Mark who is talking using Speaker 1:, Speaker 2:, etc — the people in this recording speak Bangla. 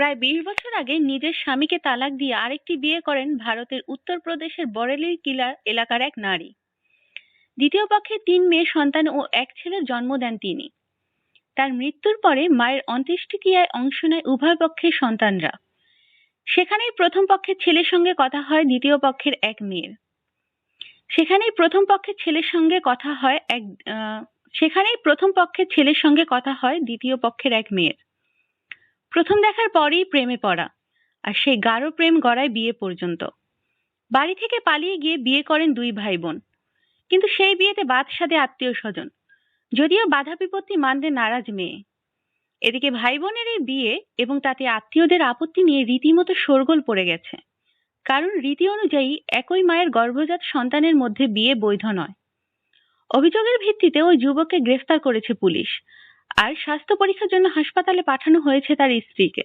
Speaker 1: প্রায় বিশ বছর আগে নিজের স্বামীকে তালাক দিয়ে আরেকটি বিয়ে করেন ভারতের উত্তরপ্রদেশের বরেলির কিলা এলাকার এক নারী। দ্বিতীয় পক্ষে তিন মেয়ে সন্তান ও এক ছেলের জন্ম দেন তিনি। তার মৃত্যুর পরে মায়ের অন্ত্যেষ্টিক্রিয়ায় অংশ নেয় উভয় পক্ষের সন্তানরা। সেখানেই প্রথম পক্ষের ছেলের সঙ্গে কথা হয় দ্বিতীয় পক্ষের এক মেয়ের। সেখানেই প্রথম পক্ষের ছেলের সঙ্গে কথা হয় এক সেখানেই প্রথম পক্ষের ছেলের সঙ্গে কথা হয় দ্বিতীয় পক্ষের এক মেয়ের। প্রথম দেখার পরেই প্রেমে পড়া, আর সেই গাঢ় প্রেম গড়ায় বিয়ে পর্যন্ত। বাড়ি থেকে পালিয়ে গিয়ে বিয়ে করেন দুই ভাই বোন কিন্তু সেই বিয়েতে বাদ সাধে আত্মীয় স্বজন যদিও বাধা বিপত্তি মানতে নারাজ মেয়ে। এদিকে ভাই বোনের এই বিয়ে এবং তাতে আত্মীয়দের আপত্তি নিয়ে রীতিমতো শোরগোল পড়ে গেছে। কারণ রীতি অনুযায়ী একই মায়ের গর্ভজাত সন্তানের মধ্যে বিয়ে বৈধ নয়। অভিযোগের ভিত্তিতে ওই যুবককে গ্রেফতার করেছে পুলিশ আর স্বাস্থ্য পরীক্ষার জন্য হাসপাতালে পাঠানো হয়েছে তার স্ত্রীকে।